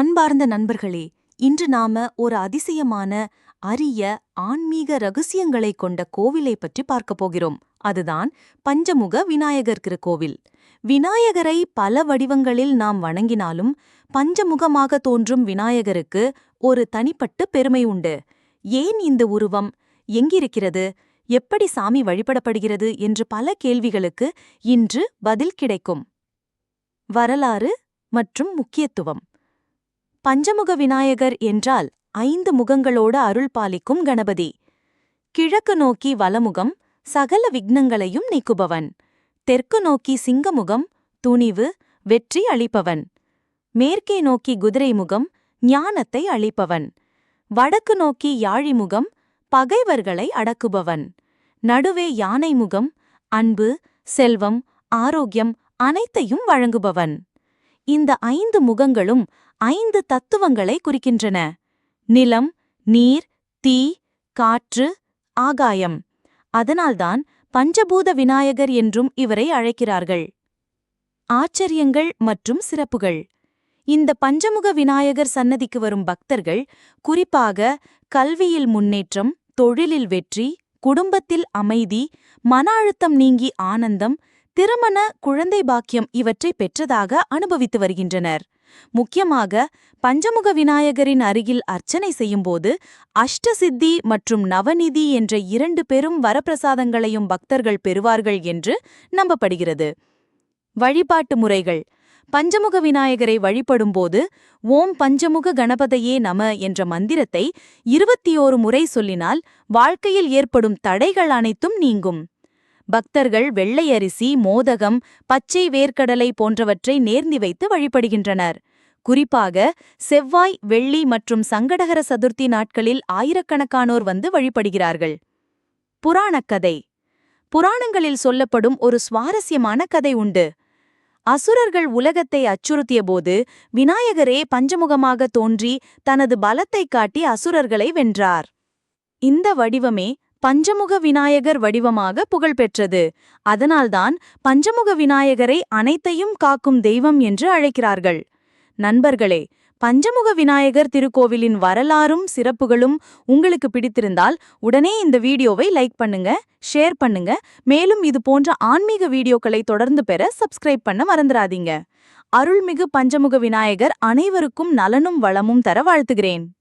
அன்பார்ந்த நண்பர்களே இன்று நாம ஒரு அதிசயமான அரிய ஆன்மீக ரகசியங்களைக் கொண்ட கோவிலை பற்றி பார்க்கப் போகிறோம். அதுதான் பஞ்சமுக விநாயகர் திருக்கோவில். விநாயகரை பல வடிவங்களில் நாம் வணங்கினாலும் பஞ்சமுகமாக தோன்றும் விநாயகருக்கு ஒரு தனிப்பட்ட பெருமை உண்டு. ஏன் இந்த உருவம்? எங்கிருக்கிறது? எப்படி சாமி வழிபடப்படுகிறது? என்று பல கேள்விகளுக்கு இன்று பதில் கிடைக்கும். வரலாறு மற்றும் முக்கியத்துவம். பஞ்சமுக விநாயகர் என்றால் ஐந்து முகங்களோடு அருள் பாலிக்கும் கணபதி. கிழக்கு நோக்கி வலமுகம் சகல விக்னங்களையும் நீக்குபவன். தெற்கு நோக்கி சிங்கமுகம் துணிவு வெற்றி அளிப்பவன். மேற்கே நோக்கி குதிரைமுகம் ஞானத்தை அளிப்பவன். வடக்கு நோக்கி யாழிமுகம் பகைவர்களை அடக்குபவன். நடுவே யானைமுகம் அன்பு செல்வம் ஆரோக்கியம் அனைத்தையும் வழங்குபவன். இந்த ஐந்து முகங்களும் ஐந்து தத்துவங்களை குறிக்கின்றன. நிலம் நீர் தீ காற்று ஆகாயம். அதனால்தான் பஞ்சபூத விநாயகர் என்றும் இவரை அழைக்கிறார்கள். ஆச்சரியங்கள் மற்றும் சிறப்புகள். இந்த பஞ்சமுக விநாயகர் சன்னதிக்கு வரும் பக்தர்கள் குறிப்பாக கல்வியில் முன்னேற்றம் தொழிலில் வெற்றி குடும்பத்தில் அமைதி மன அழுத்தம் நீங்கி ஆனந்தம் திருமண குழந்தை பாக்கியம் இவற்றை பெற்றதாக அனுபவித்து வருகின்றனர். முக்கியமாக பஞ்சமுக விநாயகரின் அருகில் அர்ச்சனை செய்யும்போது அஷ்டசித்தி மற்றும் நவநிதி என்ற இரண்டு பெரும் வரப்பிரசாதங்களையும் பக்தர்கள் பெறுவார்கள் என்று நம்பப்படுகிறது. வழிபாட்டு முறைகள். பஞ்சமுக விநாயகரை வழிபடும்போது ஓம் பஞ்சமுக கணபதையே நம என்ற மந்திரத்தை இருபத்தியோரு முறை சொல்லினால் வாழ்க்கையில் ஏற்படும் தடைகள் அனைத்தும் நீங்கும். பக்தர்கள் வெள்ளை அரிசி மோதகம் பச்சை வேர்க்கடலை போன்றவற்றை நேர்ந்தி வைத்து வழிபடுகின்றனர். குறிப்பாக செவ்வாய் வெள்ளி மற்றும் சங்கடகர சதுர்த்தி நாட்களில் ஆயிரக்கணக்கானோர் வந்து வழிபடுகிறார்கள். புராணக்கதை. புராணங்களில் சொல்லப்படும் ஒரு சுவாரஸ்யமான கதை உண்டு. அசுரர்கள் உலகத்தை அச்சுறுத்தியபோது விநாயகரே பஞ்சமுகமாக தோன்றி தனது பலத்தைக் காட்டி அசுரர்களை வென்றார். இந்த வடிவமே பஞ்சமுக விநாயகர் வடிவமாக புகழ்பெற்றது. அதனால்தான் பஞ்சமுக விநாயகரை அனைத்தையும் காக்கும் தெய்வம் என்று அழைக்கிறார்கள். நண்பர்களே பஞ்சமுக விநாயகர் திருக்கோவிலின் வரலாறும் சிறப்புகளும் உங்களுக்கு பிடித்திருந்தால் உடனே இந்த வீடியோவை லைக் பண்ணுங்க ஷேர் பண்ணுங்க. மேலும் இது போன்ற ஆன்மீக வீடியோக்களை தொடர்ந்து பெற சப்ஸ்கிரைப் பண்ண மறந்துடாதீங்க. அருள்மிகு பஞ்சமுக விநாயகர் அனைவருக்கும் நலனும் வளமும் தர வாழ்த்துகிறேன்.